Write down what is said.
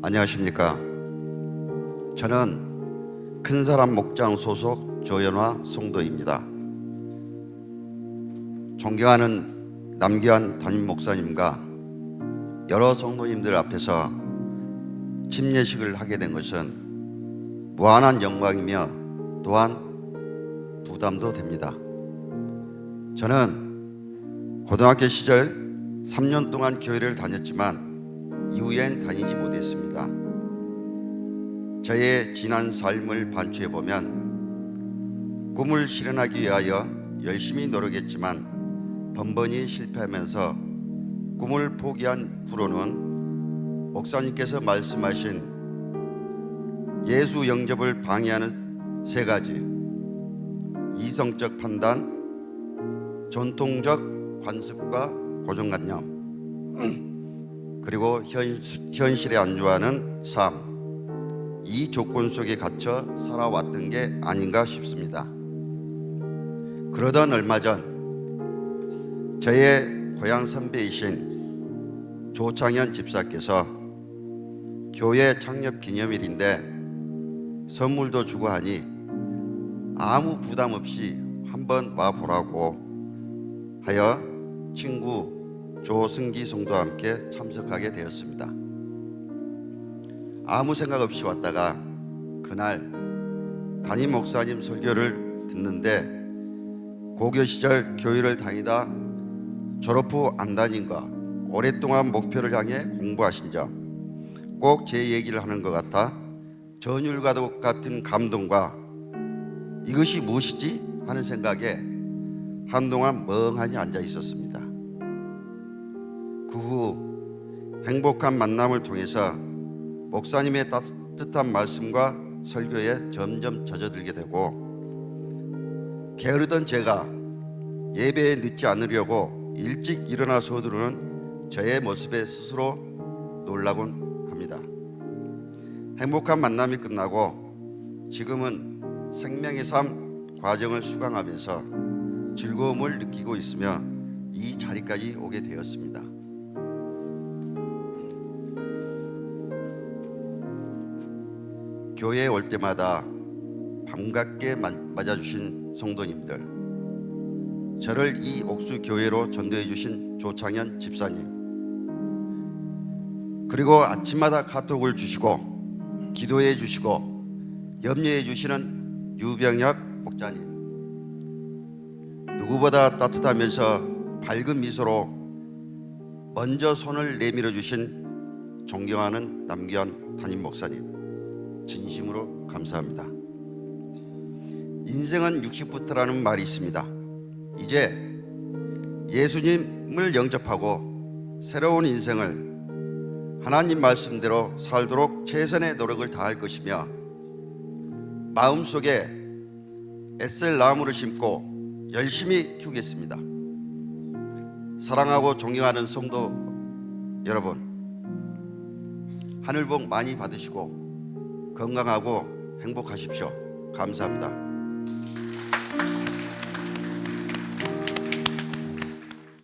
안녕하십니까. 저는 큰 사람 목장 소속 조연화 성도입니다. 존경하는 남기환 담임 목사님과 여러 성도님들 앞에서 침례식을 하게 된 것은 무한한 영광이며 또한 부담도 됩니다. 저는 고등학교 시절 3년 동안 교회를 다녔지만 이후엔 다니지 못했습니다. 저의 지난 삶을 반추해 보면 꿈을 실현하기 위하여 열심히 노력했지만 번번이 실패하면서 꿈을 포기한 후로는 목사님께서 말씀하신 예수 영접을 방해하는 세 가지 이성적 판단, 전통적 관습과 고정관념 그리고 현, 현실에 안주하는 삶 이 조건 속에 갇혀 살아왔던 게 아닌가 싶습니다. 그러던 얼마 전 저의 고향 선배이신 조창현 집사께서 교회 창립 기념일인데 선물도 주고 하니 아무 부담 없이 한번 와 보라고 하여 친구 조승기 성도와 함께 참석하게 되었습니다. 아무 생각 없이 왔다가 그날 담임 목사님 설교를 듣는데 고교 시절 교회를 다니다 졸업 후안 다닌 거 오랫동안 목표를 향해 공부하신 점 꼭 제 얘기를 하는 것 같아 전율과도 같은 감동과 이것이 무엇이지 하는 생각에 한동안 멍하니 앉아 있었습니다. 그 후 행복한 만남을 통해서 목사님의 따뜻한 말씀과 설교에 점점 젖어들게 되고 게으르던 제가 예배에 늦지 않으려고 일찍 일어나 서두르는 저의 모습에 스스로 놀라곤 합니다. 행복한 만남이 끝나고 지금은 생명의 삶 과정을 수강하면서 즐거움을 느끼고 있으며 이 자리까지 오게 되었습니다. 교회에 올 때마다 반갑게 마- 맞아주신 성도님들, 저를 이 옥수 교회로 전도해 주신 조창현 집사님, 그리고 아침마다 카톡을 주시고 기도해 주시고 염려해 주시는 유병혁 목자님, 누구보다 따뜻하면서 밝은 미소로 먼저 손을 내밀어 주신 존경하는 남기환 담임 목사님. 진심으로 감사합니다. 인생은 60부터라는 말이 있습니다. 이제 예수님을 영접하고 새로운 인생을 하나님 말씀대로 살도록 최선의 노력을 다할 것이며 마음속에 애쓸 나무를 심고 열심히 키우겠습니다. 사랑하고 존경하는 성도 여러분, 하늘 복 많이 받으시고 건강하고 행복하십시오. 감사합니다.